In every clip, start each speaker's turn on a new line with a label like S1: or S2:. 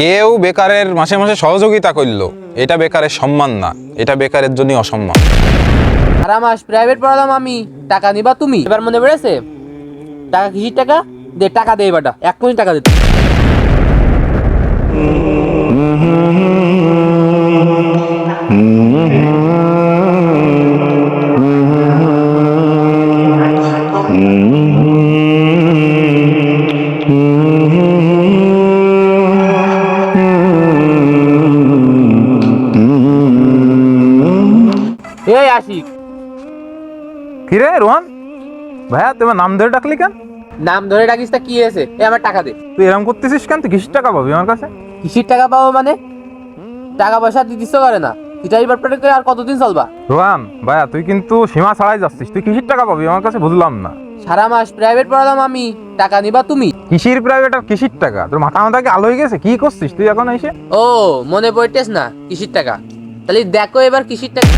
S1: কেউ বেকারের মাসে মাসে সহযোগিতা করল। এটা বেকারের সম্মান না। এটা বেকারের জন্য অসম্মান।
S2: সারা মাস প্রাইভেট পড়ালাম আমি। টাকা নিবা তুমি। এবার মনে পড়েছে? টাকা কিসির টাকা? দে টাকা দে এবারটা। এক কোটি টাকা দিতে এই
S1: কিরে রোহান? ভাইয়া তোমার নাম ধরে ডাকলি কেন?
S2: নাম ধরে ডাকিস তা কি হয়েছে? এ আমার টাকা দে।
S1: তুই এরকম করতেছিস কেন? তুই কিসের টাকা পাবি আমার কাছে?
S2: কিসির টাকা পাবো মানে? টাকা পয়সা দিতে ইচ্ছা করে না। সিটারি বাটপাটি করে আর কতদিন চলবা?
S1: রোহান ভাইয়া তুই কিন্তু সীমা ছাড়াই যাচ্ছিস। তুই কিসের টাকা পাবি আমার কাছে বুঝলাম না।
S2: সারা মাস প্রাইভেট পড়ালাম আমি। টাকা নিবা তুমি?
S1: কিসির প্রাইভেট আর কিসির টাকা? তোর মাথা মাথা কি আলো হয়ে গেছে? কি করছিস তুই এখন এসে?
S2: ও মনে পড়তেস না কিসির টাকা? তাহলে দেখো এবার কিসির টাকা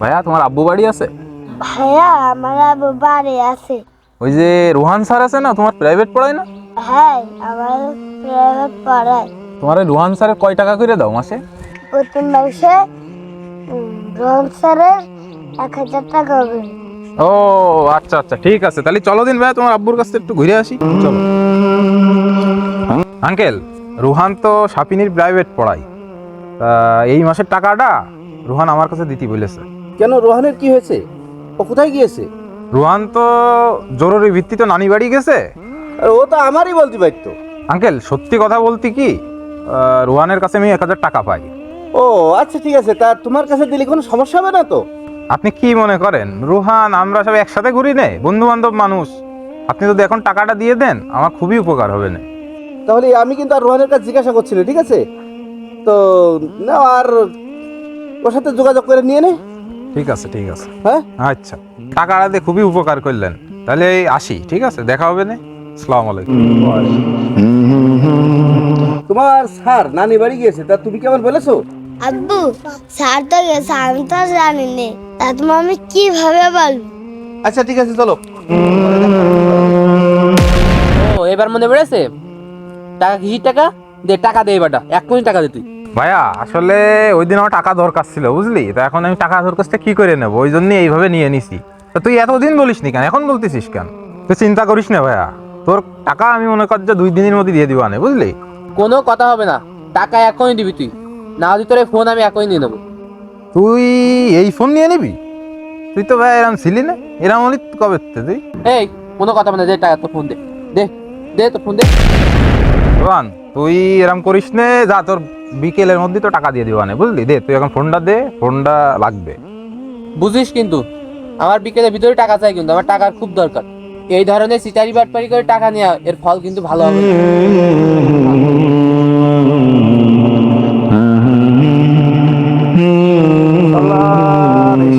S1: ভাইয়া তোমার আব্বু বাড়ি আছে?
S3: হ্যাঁ আমার বাড়ি আছে।
S1: ওই যে রোহান স্যার আছে না তোমার প্রাইভেট পড়ায় না?
S3: হ্যাঁ আমার প্রাইভেট পড়ায়।
S1: তোমার ওই রোহান স্যারের কয় টাকা করে দাও মাসে?
S3: প্রতি মাসে রোহন স্যারের এক হাজার টাকা করে
S1: ও আচ্ছা আচ্ছা ঠিক আছে। তাহলে চলো দিন ভাই তোমার আব্বুর কাছ থেকে একটু ঘুরে আসি। চলো। আঙ্কেল রুহান তো সাপিনীর প্রাইভেট পড়াই তা এই মাসের টাকাটা রুহান আমার কাছে দিতে বলেছে।
S4: কেন রোহানের কি হয়েছে? ও কোথায় গিয়েছে?
S1: রুহান তো জরুরি ভিত্তিতে নানি বাড়ি গেছে।
S4: আর ও তো আমারই বলতে পারতো
S1: আঙ্কেল সত্যি কথা বলতে কি আহ, রুহানের কাছে আমি এক হাজার টাকা পাই।
S4: ও আচ্ছা ঠিক আছে তা তোমার কাছে দিলে কোনো সমস্যা হবে না তো?
S1: আপনি কি মনে করেন রুহান আমরা সব একসাথে ঘুরি নে? বন্ধু বান্ধব মানুষ। আপনি যদি এখন টাকাটা দিয়ে দেন আমার খুবই উপকার হবে না।
S4: তাহলে আমি কিন্তু আর রোহানের কাছে জিজ্ঞাসা করছি না ঠিক আছে? তো না আর ওর সাথে যোগাযোগ করে নিয়ে নে।
S1: ঠিক আছে ঠিক আছে।
S4: হ্যাঁ?
S1: আচ্ছা টাকাটা আড়াতে খুবই উপকার করলেন। তাহলে এই আসি ঠিক আছে? দেখা হবে না। সালাম আলাইকুম।
S4: তোমার স্যার নানি বাড়ি গিয়েছে তা তুমি কেমন বলেছ?
S3: আব্বু স্যার তো গেছে আমি তো জানি নে। তা তুমি আমি কীভাবে বলব?
S4: আচ্ছা ঠিক আছে চলো।
S2: ও এবার মনে পড়েছে? টাকা কিসির টাকা? দে টাকা দে এবারটা। এক কোটি টাকা দে তুই।
S1: ভাইয়া আসলে ওই দিন আমার টাকা দরকার ছিল বুঝলি? তো এখন আমি টাকা দরকার কি করে নেব? ওই জন্য এইভাবে নিয়ে নিছি। তা তুই এতদিন বলিস নি কেন? এখন বলতেছিস কেন? তুই চিন্তা করিস না ভাইয়া। তোর টাকা আমি মনে কর যে দুই দিনের মধ্যে দিয়ে দিবা না বুঝলি?
S2: কোনো কথা হবে না। টাকা এখনই দিবি তুই। না হলে তোর ফোন আমি এখনই নিয়ে নেব।
S1: তুই এই ফোন নিয়ে নিবি? তুই তো ভাই এরম ছিলি না? এরম হলি কবে তুই?
S2: এই কোনো কথা হবে না। দে টাকা তো ফোন দে। দে দে তো ফোন দে।
S1: রোহান তুই এরম করিস নে যা তোর বিকেলের মধ্যে তো টাকা দিয়ে দিবা না বুঝলি? দে তুই এখন ফোনটা দে ফোনটা লাগবে।
S2: বুঝিস কিন্তু আমার বিকেলের ভিতরে টাকা চাই কিন্তু আমার টাকার খুব দরকার। এই ধরনের সিটারি বাটপারি করে টাকা নেওয়া এর ফল কিন্তু ভালো হবে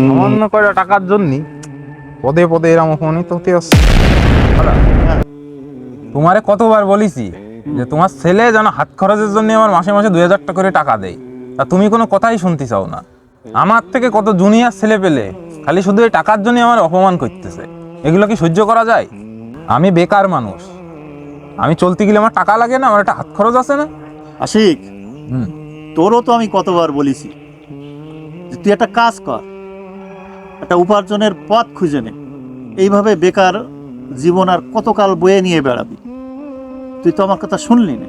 S1: সামান্য কয়টা টাকার জন্য পদে পদে এরম অপমানিত হতে আসছে তোমারে কতবার বলিছি যে তোমার ছেলে যেন হাত খরচের জন্য আমার মাসে মাসে দুই হাজার টাকা করে টাকা দেয়। তা তুমি কোনো কথাই শুনতে চাও না। আমার থেকে কত জুনিয়র ছেলে পেলে খালি শুধু এই টাকার জন্য আমার অপমান করতেছে। এগুলো কি সহ্য করা যায়? আমি বেকার মানুষ। আমি চলতে গেলে আমার টাকা লাগে না? আমার একটা হাত খরচ আছে না?
S5: আশিক
S1: হুম।
S5: তোরও তো আমি কতবার বলেছি যে তুই একটা কাজ কর একটা উপার্জনের পথ খুঁজে নে। এইভাবে বেকার জীবন আর কতকাল বয়ে নিয়ে বেড়াবি? তুই তো আমার কথা শুনলি না।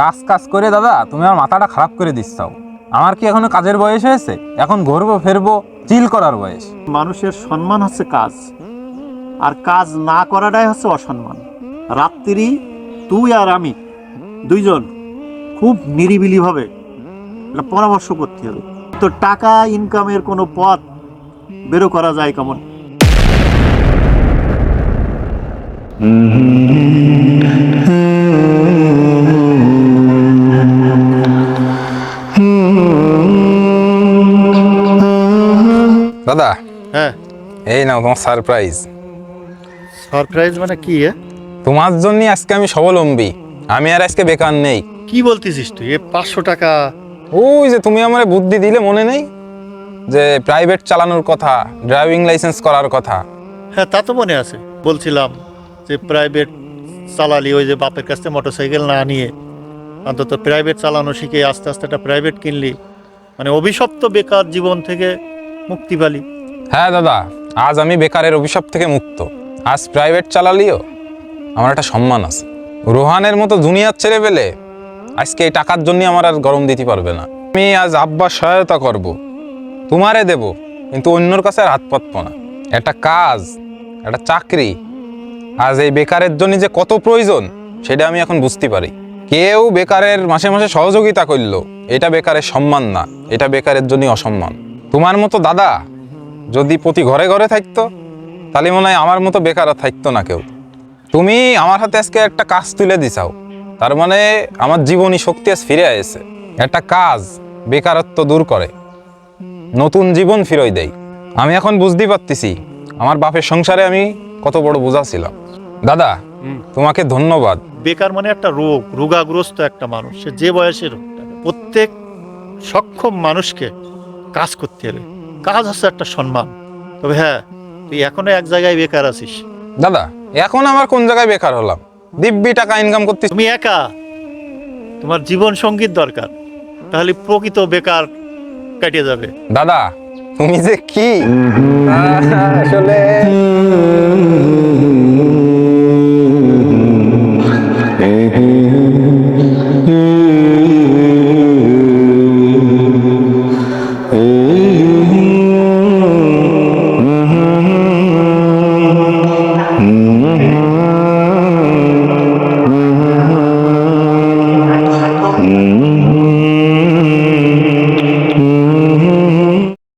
S1: কাজ কাজ করে দাদা তুমি আমার মাথাটা খারাপ করে দিচ্ছাও আমার কি এখনও কাজের বয়স হয়েছে? এখন ঘুরবো ফেরবো চিল করার বয়স।
S5: মানুষের সম্মান হচ্ছে কাজ। আর কাজ না করাটাই হচ্ছে অসম্মান। রাত্রি তুই আর আমি দুইজন খুব নিরিবিলিভাবে পরামর্শ করতে হবে। তো টাকা ইনকামের কোনো পথ বেরো করা যায় কেমন?
S1: দাদা
S5: হ্যাঁ।
S1: এই নাও তোমার সারপ্রাইজ
S5: সারপ্রাইজ মানে কি এ?
S1: তোমার জন্য আজকে আমি স্বাবলম্বী। আমি আর আজকে বেকার নেই।
S5: কি বলতেছিস তুই এ পাঁচশো টাকা?
S1: ওই যে তুমি আমার বুদ্ধি দিলে মনে নেই? যে প্রাইভেট চালানোর কথা ড্রাইভিং লাইসেন্স করার কথা।
S5: হ্যাঁ তা তো মনে আছে বলছিলাম। যে প্রাইভেট চালালি, ওই যে বাপের কাছ থেকে মোটরসাইকেল না নিয়ে অন্তত প্রাইভেট চালানো শিখে আস্তে আস্তে একটা প্রাইভেট কিনলি মানে অভিশপ্ত বেকার জীবন থেকে মুক্তি পালি।
S1: হ্যাঁ দাদা, আজ আমি বেকারের অভিশাপ থেকে মুক্ত। আজ প্রাইভেট চালালিও, আমার একটা সম্মান আছে। রোহানের মতো দুনিয়ার ছেড়ে পেলে আজকে এই টাকার জন্য আমার আর গরম দিতে পারবে না। আমি আজ আব্বার সহায়তা করব, তোমারে দেব, কিন্তু অন্যর কাছে আর হাত পাতব না। একটা কাজ, একটা চাকরি আজ এই বেকারের জন্য যে কত প্রয়োজন, সেটা আমি এখন বুঝতে পারি। কেউ বেকারের মাসে মাসে সহযোগিতা করল, এটা বেকারের সম্মান না, এটা বেকারের জন্য অসম্মান। তোমার মতো দাদা যদি প্রতি ঘরে ঘরে থাকতো, তাহলে মনে হয় আমার মতো বেকার থাকতো না কেউ। তুমি আমার হাতে আজকে একটা কাজ তুলে দিছাও, তার মানে আমার জীবনী শক্তি আজ ফিরে এসেছে একটা কাজ বেকারত্ব দূর করে, নতুন জীবন ফিরই দেয়। আমি এখন বুঝতেই পারতেছি, আমার বাপের সংসারে আমি কত বড় বোঝা ছিলাম দাদা তোমাকে ধন্যবাদ।
S5: বেকার মানে একটা রোগ রোগাগ্রস্ত একটা মানুষ। সে যে বয়সের। প্রত্যেক সক্ষম মানুষকে কাজ করতে হবে। কাজ হচ্ছে একটা সম্মান। তবে হ্যাঁ তুই এখনও এক জায়গায় বেকার আছিস।
S1: দাদা এখন আমার কোন জায়গায় বেকার হলাম? দিব্যি টাকা ইনকাম করতেছি
S5: তুমি একা। তোমার জীবন সংগীত দরকার। তাহলে প্রকৃত বেকার কাটিয়ে যাবে।
S1: দাদা তুমি যে কি? আসলে